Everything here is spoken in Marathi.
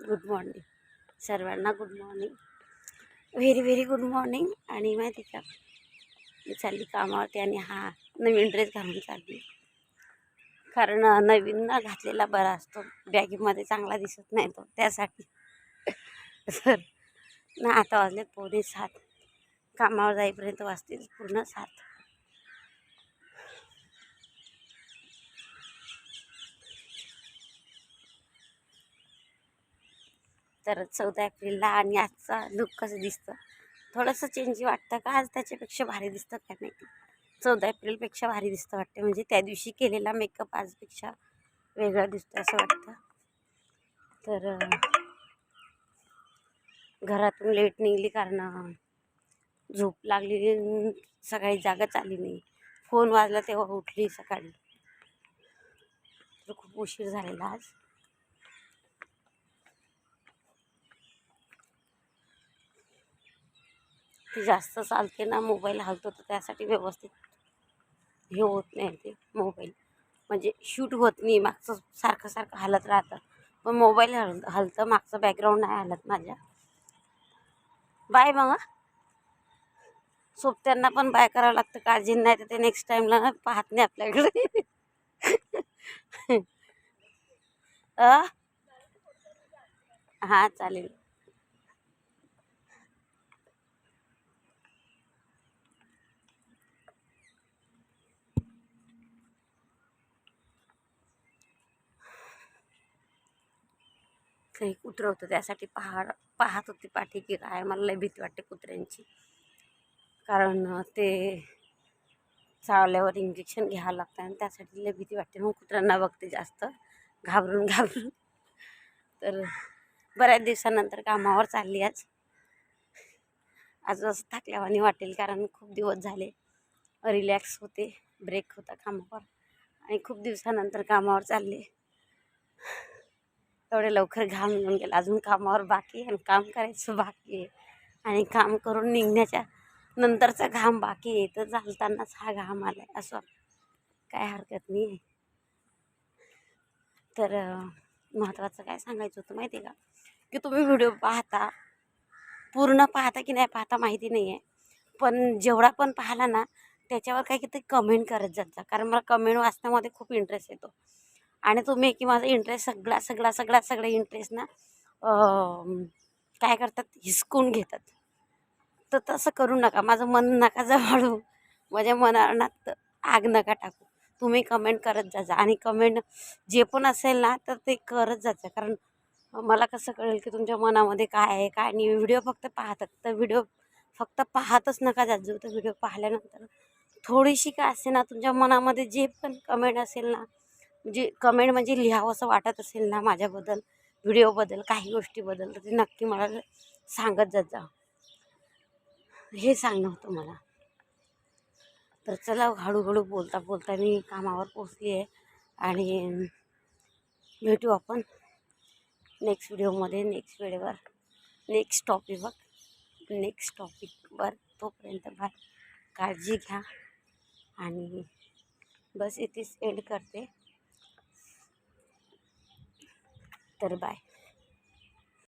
गुड मॉर्निंग सर्वांना good morning very very good morning आणि माहिती का? मी चालली कामावरती आणि हा नवीन ड्रेस घालून चालली. कारण नवीन ना घातलेला बरा असतो. बॅगीमध्ये चांगला दिसत नाही तो त्यासाठी. तर ना आता वाजले पोणे सात. कामावर जाईपर्यंत वाजतील पूर्ण सात. तर चौदा एप्रिलला आणि आजचा लुक कसं दिसतं? थोडंसं चेंज वाटतं का? आज त्याच्यापेक्षा भारी दिसतं काय माहिती चौदा एप्रिलपेक्षा भारी दिसतं वाटते. म्हणजे त्या दिवशी केलेला मेकअप आजपेक्षा वेगळा दिसतं असं वाटतं. तर घरातून लेट निघली कारण झोप लागली सकाळी जागाच आली नाही. फोन वाजला तेव्हा उठली सकाळी. तर खूप उशीर झालेला आज. ती जास्त चालते ना मोबाईल हलतो तर त्यासाठी व्यवस्थित हे होत नाही ते मोबाईल म्हणजे शूट होत नाही मागचं सारखं सारखं हलत राहतं. पण मोबाईल हल हलतं मागचं बॅकग्राऊंड नाही हलत माझ्या. बाय मग सोबत्यांना पण बाय करावं लागतं काळजी नाही तर ते नेक्स्ट टाईमला ना पाहत नाही आपल्याकडे. अ? हां चालेल. काही कुत्रं होतं त्यासाठी पहाड पाहत होते पाठी की काय? मला लय भीती वाटते कुत्र्यांची. कारण ते चावल्यावर इंजेक्शन घ्यावं लागतं आणि त्यासाठी लय भीती वाटते. मग कुत्र्यांना बघते जास्त. घाबरून घाबरून. तर बऱ्याच दिवसानंतर कामावर चालली आज. आज असं थकल्यावानी वाटेल कारण खूप दिवस झाले. रिलॅक्स होते. ब्रेक होता कामावर. आणि खूप दिवसानंतर कामावर चालले. एवढे लवकर घाम निघून गेला. अजून कामावर बाकी आहे आणि काम करायचं बाकी आहे. आणि काम करून निघण्याच्या नंतरचा घाम बाकी आहे. तर चालतानाच हा घाम आला आहे असं काय हरकत नाही आहे. तर महत्त्वाचं काय सांगायचं होतं माहिती आहे का? की तुम्ही व्हिडिओ पाहता पूर्ण पाहता की नाही पाहता माहिती नाही आहे. पण जेवढा पण पाहिला ना त्याच्यावर काही किती कमेंट करत जात जा. कारण मला कमेंट वाचण्यामध्ये खूप इंटरेस्ट येतो. आणि तुम्ही की माझा इंटरेस्ट सगळा सगळा सगळा सगळा इंटरेस्ट ना काय करतात? हिसकून घेतात. तर तसं करू नका. माझं मन नका जवळू. माझ्या मनात आग नका टाकू. तुम्ही कमेंट करत जाजा. आणि कमेंट जे पण असेल ना तर ते करत जायचं कारण मला कसं कळेल की तुमच्या मनामध्ये काय आहे काय नाही. व्हिडिओ फक्त पाहतात. तर व्हिडिओ फक्त पाहतच नका जात तर व्हिडिओ पाहिल्यानंतर थोडीशी काय असेल ना तुमच्या मनामध्ये जे पण कमेंट असेल ना म्हणजे कमेंट म्हणजे लिहावं असं वाटत असेल ना माझ्याबद्दल व्हिडिओबद्दल काही गोष्टीबद्दल तर ते नक्की मला सांगत जात जा. हे सांगणं होतं मला. तर चला हळूहळू बोलता बोलता मी कामावर पोचली आहे आणि भेटू आपण नेक्स्ट व्हिडिओमध्ये नेक्स्ट वेळेवर नेक्स्ट टॉपिकवर नेक्स्ट टॉपिकवर तोपर्यंत बाय काळजी घ्या. आणि बस इथेच एंड करते. तर बाय.